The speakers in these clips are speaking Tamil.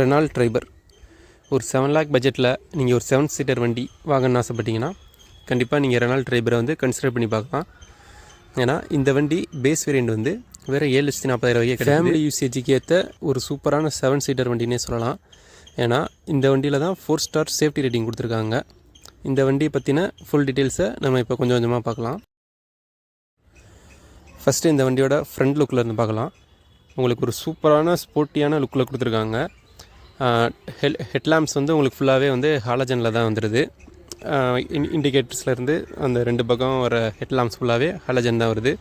ரெனால்ட் ட்ரைபர் ஒரு செவன் லேக் பட்ஜெட்டில் நீங்கள் ஒரு செவன் சீட்டர் வண்டி வாங்கணும்னு ஆசைப்பட்டீங்கன்னா கண்டிப்பாக நீங்கள் ரெனால்ட் ட்ரைபரை வந்து கன்சிடர் பண்ணி பார்க்கலாம். ஏன்னா இந்த வண்டி பேஸ் வேரியண்ட் வந்து வேறு ஏழு லட்சத்தி நாற்பதாயிரம் ரூபாய்க்கு ஃபேமிலி யூசேஜுக்கு ஏற்ற ஒரு சூப்பரான செவன் சீட்டர் வண்டினே சொல்லலாம். ஏன்னா இந்த வண்டியில் தான் ஃபோர் ஸ்டார் சேஃப்டி ரேட்டிங் கொடுத்துருக்காங்க. இந்த வண்டியை பற்றின ஃபுல் டீட்டெயில்ஸை நம்ம இப்போ கொஞ்சம் கொஞ்சமாக பார்க்கலாம். ஃபஸ்ட்டு இந்த வண்டியோட ஃப்ரண்ட் லுக்கில் இருந்து பார்க்கலாம். உங்களுக்கு ஒரு சூப்பரான ஸ்போர்ட்டியான லுக்கில் கொடுத்துருக்காங்க. ஹெட் ஹெட்லாம்ப்ஸ் வந்து உங்களுக்கு ஃபுல்லாகவே வந்து ஹாலஜனில் தான் வந்துடுது இண்டிகேட்டர்ஸ்லேருந்து அந்த ரெண்டு பக்கம் வர ஹெட்லாம்ப்ஸ் ஃபுல்லாகவே ஹாலஜன் தான் வருது.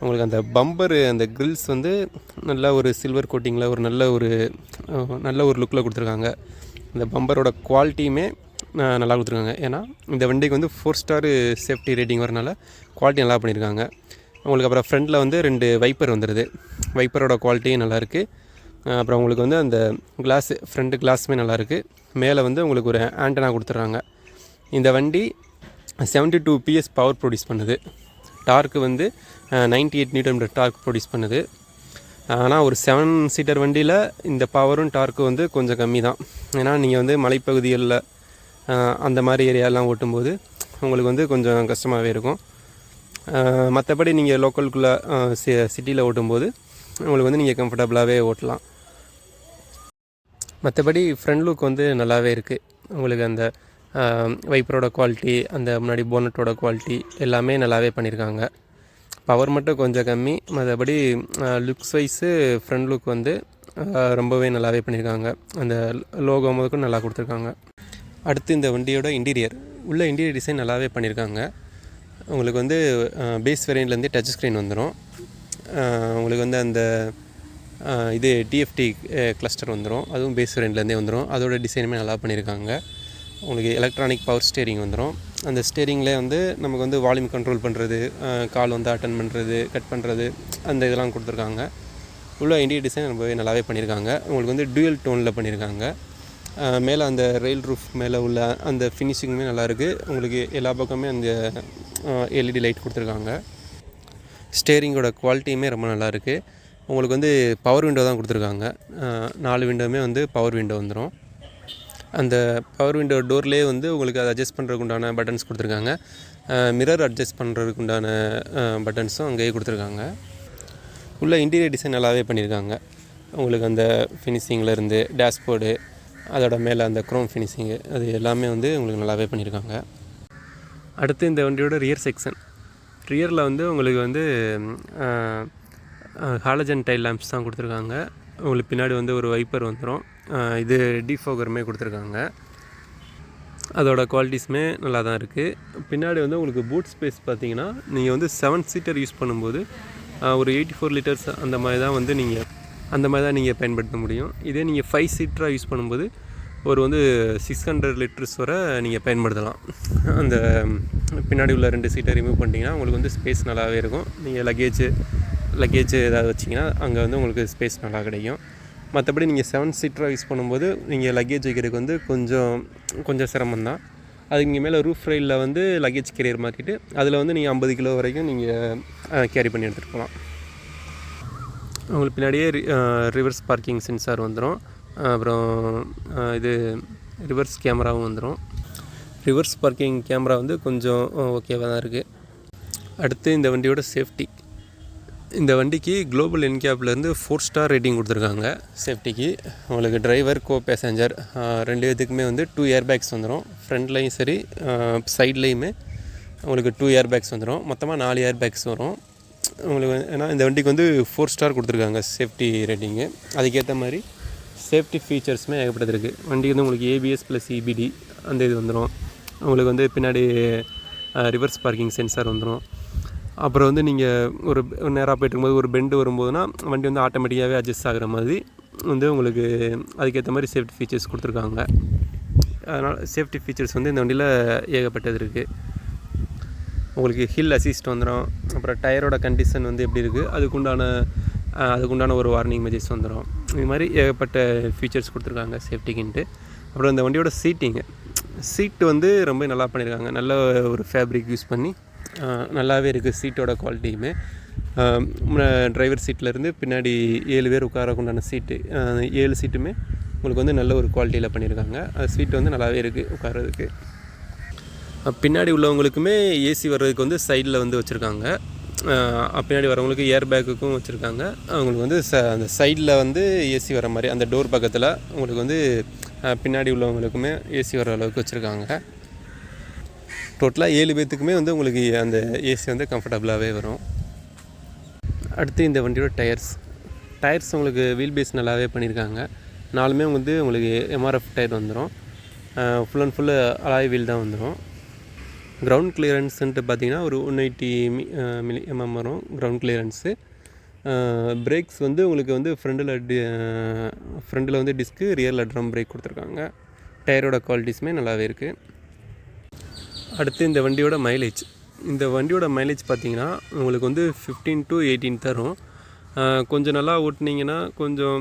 உங்களுக்கு அந்த பம்பரு அந்த கிரில்ஸ் வந்து நல்ல ஒரு சில்வர் கோட்டிங்கில் ஒரு நல்ல ஒரு நல்ல ஒரு லுக்கில் கொடுத்துருக்காங்க. அந்த பம்பரோட குவாலிட்டியுமே நல்லா கொடுத்துருக்காங்க. ஏன்னா இந்த வண்டிக்கு வந்து ஃபோர் ஸ்டார் சேஃப்டி ரேட்டிங் வரனால குவாலிட்டி நல்லா பண்ணியிருக்காங்க. உங்களுக்கு அப்புறம் ஃப்ரண்டில் வந்து ரெண்டு வைப்பர் வந்துடுது வைப்பரோட குவாலிட்டியும் நல்லாயிருக்கு அப்புறம் உங்களுக்கு வந்து அந்த கிளாஸ் ஃப்ரண்ட் கிளாஸுமே நல்லாயிருக்கு. மேலே வந்து உங்களுக்கு ஒரு ஆண்டனா கொடுத்துட்றாங்க. இந்த வண்டி 72 டூ பிஎஸ் பவர் ப்ரொடியூஸ் பண்ணுது. டார்க்கு வந்து ninety eight newton torque produce பண்ணுது. ஆனால் ஒரு செவன் சீட்டர் வண்டியில் இந்த பவரும் டார்க்கும் வந்து கொஞ்சம் கம்மி தான் ஏன்னா நீங்கள் வந்து மலைப்பகுதிகளில் அந்த மாதிரி ஏரியாலாம் ஓட்டும்போது உங்களுக்கு வந்து கொஞ்சம் கஷ்டமாகவே இருக்கும். மற்றபடி நீங்கள் லோக்கலுக்குள்ளே சிட்டியில் ஓட்டும்போது உங்களுக்கு வந்து நீங்கள் கம்ஃபர்டபுளாகவே ஓட்டலாம். மற்றபடி ஃப்ரண்ட் லுக் வந்து நல்லாவே இருக்குது உங்களுக்கு அந்த வைப்பரோட குவாலிட்டி அந்த முன்னாடி போனட்டோட குவாலிட்டி எல்லாமே நல்லாவே பண்ணியிருக்காங்க பவர் மட்டும் கொஞ்சம் கம்மி. மற்றபடி லுக்ஸ் வைஸு ஃப்ரண்ட் லுக் வந்து ரொம்பவே நல்லாவே பண்ணியிருக்காங்க அந்த லோகோ முதற்கும் நல்லா கொடுத்துருக்காங்க. அடுத்து இந்த வண்டியோட இன்டீரியர் உள்ள இன்டீரியர் டிசைன் நல்லாவே பண்ணியிருக்காங்க உங்களுக்கு வந்து பேஸ் வேரியண்ட்லேருந்து டச் ஸ்க்ரீன் வந்துடும் உங்களுக்கு வந்து அந்த இது டிஎஃப்டி கிளஸ்டர் வந்துடும் அதுவும் பேஸ் வேரியண்ட்லேருந்தே வந்துடும் அதோட டிசைனுமே நல்லா பண்ணியிருக்காங்க உங்களுக்கு எலக்ட்ரானிக் பவர் ஸ்டேரிங் வந்துடும் அந்த ஸ்டேரிங்கில் வந்து நமக்கு வந்து வால்யூம் கண்ட்ரோல் பண்ணுறது கால் வந்து அட்டன் பண்ணுறது கட் பண்ணுறது அந்த இதெல்லாம் கொடுத்துருக்காங்க. உள்ள இண்டியா டிசைன் ரொம்பவே நல்லாவே பண்ணியிருக்காங்க உங்களுக்கு வந்து டூயல் டோனில் பண்ணியிருக்காங்க மேலே அந்த ரெயில் ரூஃப் மேலே உள்ள அந்த ஃபினிஷிங்குமே நல்லாயிருக்கு உங்களுக்கு எல்லா பக்கமே அந்த எல்இடி லைட் கொடுத்துருக்காங்க. ஸ்டேரிங்கோட குவாலிட்டியுமே ரொம்ப நல்லாயிருக்கு உங்களுக்கு வந்து பவர் விண்டோ தான் கொடுத்துருக்காங்க. நாலு விண்டோவுமே வந்து பவர் விண்டோ வந்துடும் அந்த பவர் விண்டோ டோர்லேயே வந்து உங்களுக்கு அதை அட்ஜஸ்ட் பண்ணுறதுக்கு உண்டான பட்டன்ஸ் கொடுத்துருக்காங்க. மிரர் அட்ஜஸ்ட் பண்ணுறதுக்கு உண்டான பட்டன்ஸும் அங்கேயே கொடுத்துருக்காங்க. உள்ள இன்டீரியர் டிசைன் நல்லாவே பண்ணியிருக்காங்க. உங்களுக்கு அந்த ஃபினிஷிங்கிலேருந்து டேஷ்போர்டு அதோட மேலே அந்த க்ரோம் ஃபினிஷிங்கு அது எல்லாமே வந்து உங்களுக்கு நல்லாவே பண்ணியிருக்காங்க. அடுத்து இந்த வண்டியோட ரியர் செக்ஷன் ரியரில் வந்து உங்களுக்கு வந்து ஹாலஜன் டைல் லேம்ப்ஸ் தான் கொடுத்துருக்காங்க. உங்களுக்கு பின்னாடி வந்து ஒரு வைப்பர் வந்துடும் இது டிஃபோகருமே கொடுத்துருக்காங்க. அதோட குவாலிட்டிஸுமே நல்லா தான் இருக்குது பின்னாடி வந்து உங்களுக்கு பூட் ஸ்பேஸ் பார்த்தீங்கன்னா நீங்கள் வந்து செவன் சீட்டர் யூஸ் பண்ணும்போது ஒரு எயிட்டி ஃபோர் லிட்டர்ஸ் அந்த மாதிரி தான் வந்து நீங்கள் அந்த மாதிரி தான் நீங்கள் பயன்படுத்த முடியும். இதே நீங்கள் ஃபைவ் சீட்டராக யூஸ் பண்ணும்போது ஒரு வந்து சிக்ஸ் ஹண்ட்ரட் லிட்டர்ஸ் வரை நீங்கள் பயன்படுத்தலாம். அந்த பின்னாடி உள்ள ரெண்டு சீட்டை ரிமூவ் பண்ணிட்டீங்கன்னா உங்களுக்கு வந்து ஸ்பேஸ் நல்லாவே இருக்கும். நீங்கள் லக்கேஜ் லக்கேஜ் ஏதாவது வச்சிங்கன்னா அங்கே வந்து உங்களுக்கு ஸ்பேஸ் நல்லா கிடைக்கும். மற்றபடி நீங்கள் செவன் சீட்டராக யூஸ் பண்ணும்போது நீங்கள் லக்கேஜ் வைக்கிறதுக்கு வந்து கொஞ்சம் கொஞ்சம் சிரமம் தான் அதுக்கு இங்கே மேலே ரூஃப் ரயிலில் வந்து லக்கேஜ் கேரியர் மாற்றிட்டு அதில் வந்து நீங்கள் ஐம்பது கிலோ வரைக்கும் நீங்கள் கேரி பண்ணி எடுத்துகிட்டு போகலாம். உங்களுக்கு பின்னாடியே ரிவர்ஸ் பார்க்கிங் சென்சார் வந்துடும் அப்புறம் இது ரிவர்ஸ் கேமராவும் வந்துடும் ரிவர்ஸ் பார்க்கிங் கேமரா வந்து கொஞ்சம் ஓகேவாக தான் இருக்குது அடுத்து இந்த வண்டியோட சேஃப்டி இந்த வண்டிக்கு குளோபல் என்கேப்லேருந்து ஃபோர் ஸ்டார் ரேட்டிங் கொடுத்துருக்காங்க. சேஃப்டிக்கு உங்களுக்கு டிரைவர் கோ பேசஞ்சர் ரெண்டு பேத்துக்குமே வந்து டூ ஏர் பேக்ஸ் வந்துடும் ஃப்ரண்ட்லேயும் சரி சைட்லேயுமே உங்களுக்கு டூ ஏர் பேக்ஸ் வந்துடும் மொத்தமாக நாலு ஏர் பேக்ஸ் வரும். உங்களுக்கு ஏன்னா இந்த வண்டிக்கு வந்து ஃபோர் ஸ்டார் கொடுத்துருக்காங்க சேஃப்டி ரேட்டிங்கு அதுக்கேற்ற மாதிரி சேஃப்டி ஃபீச்சர்ஸுமே ஏகப்பட்டது இருக்குது வண்டி வந்து உங்களுக்கு ஏபிஎஸ் ப்ளஸ் இபிடி அந்த இது வந்துடும் உங்களுக்கு வந்து பின்னாடி ரிவர்ஸ் பார்க்கிங் சென்சார் வந்துடும் அப்புறம் வந்து நீங்கள் ஒரு நேராக போயிட்டு இருக்கும்போது ஒரு பெண்டு வரும்போதுனா வண்டி வந்து ஆட்டோமேட்டிக்காகவே அட்ஜஸ்ட் ஆகுற மாதிரி வந்து உங்களுக்கு அதுக்கேற்ற மாதிரி சேஃப்டி ஃபீச்சர்ஸ் கொடுத்துருக்காங்க. அதனால் சேஃப்டி ஃபீச்சர்ஸ் வந்து இந்த வண்டியில் ஏகப்பட்டது இருக்குது உங்களுக்கு ஹில் அசிஸ்ட் வந்துடும் அப்புறம் டயரோட கண்டிஷன் வந்து எப்படி இருக்குது அதுக்குண்டான அதுக்குண்டான ஒரு வார்னிங் மெசேஜ் வந்துடும் இது மாதிரி ஏகப்பட்ட ஃபீச்சர்ஸ் கொடுத்துருக்காங்க சேஃப்டிக்குன்ட்டு அப்புறம் இந்த வண்டியோட சீட்டிங்கு சீட்டு வந்து ரொம்ப நல்லா பண்ணியிருக்காங்க நல்ல ஒரு ஃபேப்ரிக் யூஸ் பண்ணி நல்லாவே இருக்குது சீட்டோட குவாலிட்டியுமே டிரைவர் சீட்லேருந்து பின்னாடி ஏழு பேர் உட்காரக்குண்டான சீட்டு ஏழு சீட்டுமே உங்களுக்கு வந்து நல்ல ஒரு குவாலிட்டியில் பண்ணியிருக்காங்க அது சீட் வந்து நல்லாவே இருக்குது உட்கார்றதுக்கு. பின்னாடி உள்ளவங்களுக்குமே ஏசி வர்றதுக்கு வந்து சைடில் வந்து வச்சுருக்காங்க. பின்னாடி வரவங்களுக்கு ஏர் பேக்குக்கும் வச்சுருக்காங்க. அவங்களுக்கு வந்து ச அந்த சைடில் வந்து ஏசி வர மாதிரி அந்த டோர் பக்கத்தில் உங்களுக்கு வந்து பின்னாடி உள்ளவங்களுக்குமே ஏசி வர அளவுக்கு வச்சுருக்காங்க. டோட்டலாக ஏழு பேர்த்துக்குமே வந்து உங்களுக்கு அந்த ஏசி வந்து கம்ஃபர்டபுளாகவே வரும். அடுத்து இந்த வண்டியோட டயர்ஸ். டயர்ஸ் உங்களுக்கு வீல் பேஸ் நல்லாவே பண்ணியிருக்காங்க நாலுமே வந்து உங்களுக்கு எம்ஆர்எஃப் டயர் வந்துடும் full and full alloy wheel தான் வந்துடும் கிரவுண்ட் கிளியரன்ஸுன்ட்டு பார்த்தீங்கன்னா ஒரு one eighty milli M M வரும் கிரவுண்ட் கிளியரன்ஸு பிரேக்ஸ் வந்து உங்களுக்கு வந்து ஃப்ரண்டில் டி ஃப்ரண்டில் வந்து டிஸ்க்கு ரியரில் ட்ரம் பிரேக் கொடுத்துருக்காங்க. டயரோட குவாலிட்டிஸுமே நல்லாவே இருக்குது அடுத்து இந்த வண்டியோட மைலேஜ் இந்த வண்டியோட மைலேஜ் பார்த்தீங்கன்னா உங்களுக்கு வந்து ஃபிஃப்டீன் டு எயிட்டீன் தரும். கொஞ்சம் நல்லா ஓட்டினீங்கன்னா கொஞ்சம்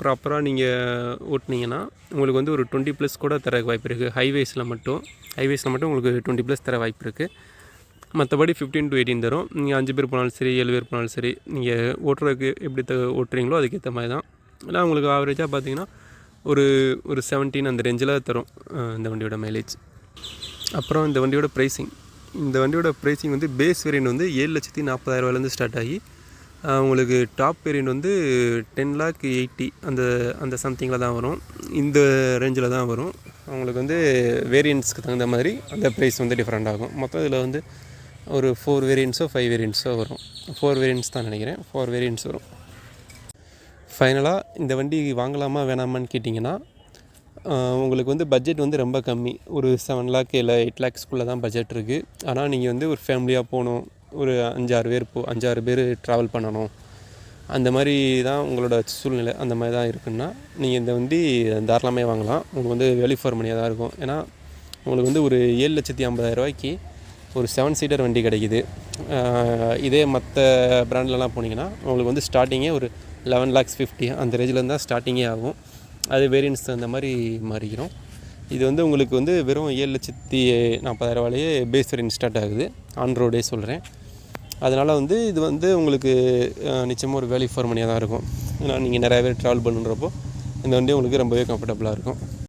ப்ராப்பராக நீங்கள் ஓட்டினீங்கன்னா உங்களுக்கு வந்து ஒரு டுவெண்ட்டி ப்ளஸ் கூட தர வாய்ப்பு இருக்குது ஹைவேஸில் மட்டும். ஹைவேஸில் மட்டும் உங்களுக்கு டுவெண்ட்டி ப்ளஸ் தர வாய்ப்பு இருக்குது மற்றபடி ஃபிஃப்டீன் டு எயிட்டீன் தரும். நீங்கள் அஞ்சு பேர் போனாலும் சரி ஏழு பேர் போனாலும் சரி நீங்கள் ஓட்டுறதுக்கு எப்படி த ஓட்டுறீங்களோ அதுக்கேற்ற மாதிரி தான். இல்லை உங்களுக்கு ஆவரேஜாக பார்த்தீங்கன்னா ஒரு ஒரு செவன்டீன் அந்த ரேஞ்சில் தரும் இந்த வண்டியோட மைலேஜ் அப்புறம் இந்த வண்டியோட ப்ரைஸிங் இந்த வண்டியோட ப்ரைஸிங் வந்து பேஸ் வேரியன்ட் வந்து ஏழு லட்சத்தி நாற்பதாயிரரூவாலேருந்து ஸ்டார்ட் ஆகி உங்களுக்கு டாப் வேரியன்ட் வந்து டென் லேக் எயிட்டி அந்த அந்த சம்திங்கில் தான் வரும். இந்த ரேஞ்சில் தான் வரும். அவங்களுக்கு வந்து வேரியன்ட்ஸ்க்கு தகுந்த மாதிரி அந்த ப்ரைஸ் வந்து டிஃப்ரெண்ட் ஆகும். மொத்தம் இதில் வந்து ஒரு ஃபோர் வேரியன்ட்ஸோ ஃபைவ் வேரியன்ட்ஸோ வரும். ஃபோர் வேரியன்ட்ஸ் தான் நினைக்கிறேன். ஃபோர் வேரியன்ட்ஸ் வரும். ஃபைனலாக இந்த வண்டி வாங்கலாமா வேணாமான்னு கேட்டிங்கன்னா உங்களுக்கு வந்து பட்ஜெட் வந்து ரொம்ப கம்மி. ஒரு செவன் லேக் இல்லை எயிட் லேக்ஸ்க்குள்ளே தான் பட்ஜெட் இருக்குது ஆனால் நீங்கள் வந்து ஒரு ஃபேமிலியாக போகணும். ஒரு அஞ்சாறு பேர் போ அஞ்சாறு பேர் ட்ராவல் பண்ணணும். அந்த மாதிரி தான் உங்களோட சூழ்நிலை. அந்த மாதிரி தான் இருக்குன்னா நீங்கள் இந்த வண்டி தாராளமே வாங்கலாம். உங்களுக்கு வந்து வேல்யூ ஃபார் மணியாக தான் இருக்கும். ஏன்னா உங்களுக்கு வந்து ஒரு ஏழு லட்சத்தி ஐம்பதாயிரம் ரூபாய்க்கு ஒரு செவன் சீட்டர் வண்டி கிடைக்குது. இதே மற்ற பிராண்ட்லலாம் போனீங்கன்னா உங்களுக்கு வந்து ஸ்டார்டிங்கே ஒரு லெவன் லேக்ஸ் ஃபிஃப்டி அந்த ரேஞ்சில் இருந்தால் ஸ்டார்டிங்கே ஆகும். அது வேரியன்ஸ் அந்த மாதிரி மாறிக்கிறோம். இது வந்து உங்களுக்கு வந்து வெறும் ஏழு லட்சத்தி நாற்பதாயிரம் ரூபாயிலேயே பேஸ் வேரியன்ட் ஸ்டார்ட் ஆகுது ஆன் ரோடே சொல்கிறேன் அதனால் வந்து இது வந்து உங்களுக்கு நிச்சயமாக ஒரு வேல்யூ ஃபார் மணியாக தான் இருக்கும். ஏன்னா நீங்கள் நிறையா பேர் ட்ராவல் பண்ணுறப்போ இந்த வண்டி உங்களுக்கு ரொம்பவே கம்ஃபர்டபுளாக இருக்கும்.